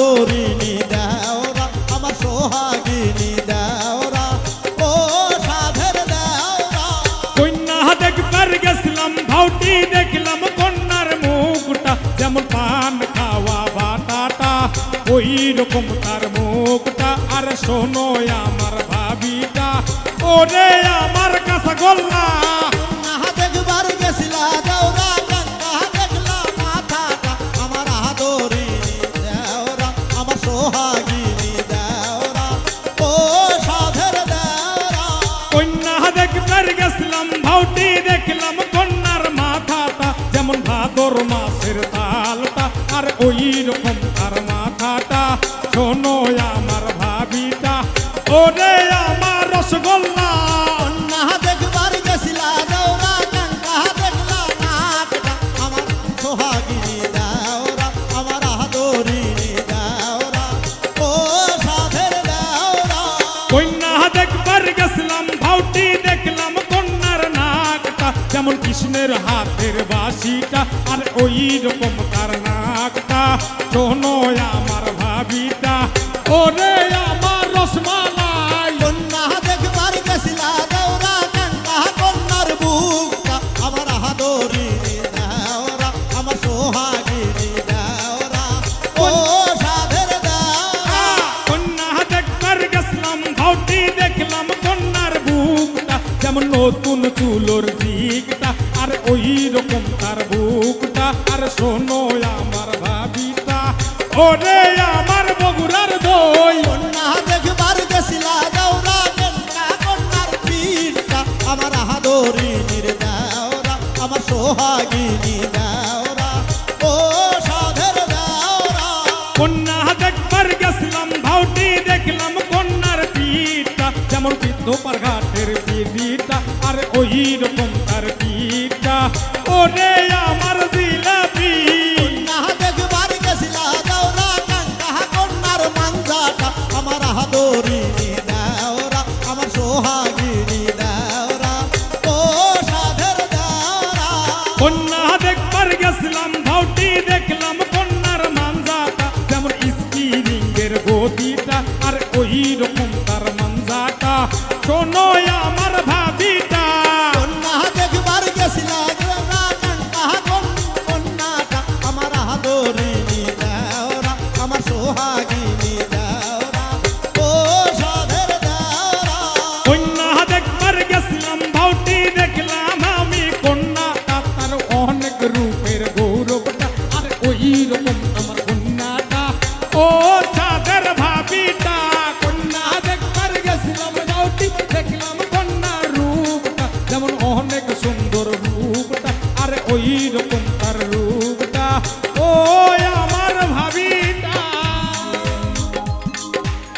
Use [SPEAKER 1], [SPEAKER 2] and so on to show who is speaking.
[SPEAKER 1] বাহাদুরিনী দেওরা, আমার সোহাগিনী দেওরা, ও সাধের দেওরা।
[SPEAKER 2] কন্যা দেখবার গেছিলাম, ভাউটি দেখলাম, কন্যার মুখটা যেমন পান খাওয়া বাটাটা ওই রকম তার মুখটা। আর শোনো আমার ভাবিটা, ওরে আমার কাছে গোল্লা গেছিলাম, ভাউটি দেখলাম, কন্যার মাথাটা যেমন ভাদর মাসের তালটা, আর ওই রকম তার মাথাটা। শোনো কৃষ্ণের হাতের বাসিটা আর ওই রকম তার নাকটা শোনো আমার ভাবিটা। ওরে আমার রসমালাই।
[SPEAKER 1] কন্যা দেখবার গেছিলা দেওরা গঙ্গা কন্যার বুকটা আমার আদরিনী দেওরা আমার সোহাগিনী দেওরা ও সাধের
[SPEAKER 2] কন্যা দেখবার গেছিলাম ভাউটি দেখলাম যেমন নতুন চুলোর দিকটা আর ওই রকম তার বুকটা আর শোনো আমার ভাবিটা। ওরে আমার বগুড়ার দই।
[SPEAKER 1] কন্যা দেখবার গেছিলা দেওরা গঙ্গা কন্যার পীরটা আমার আদরিনীর দেওরা আমার সোহাগিনী দেওরা ও সাধের দেওরা।
[SPEAKER 2] কন্যা দেখবার গেছিলাম ভাউটি দেখলাম কন্যার পিঠটা যেমন বিদ্ধপার ঘাটের আর ওই রকম তার পিঠটা ওরে আমার জিলাপি।
[SPEAKER 1] দেখবার গেছিলা দেওরা গঙ্গা কন্যার মাঞ্জাটা আমার আদরিনী দেওরা আমার সোহাগিনী দেওরা ও সাধের দেওরা।
[SPEAKER 2] কন্যা দেখবার গেছিলাম ভাউটি দেখলাম কন্যার মানজাটা যেমন স্পিরিং এর গতিটা আর ওই রকম তার মানজাটা শোনো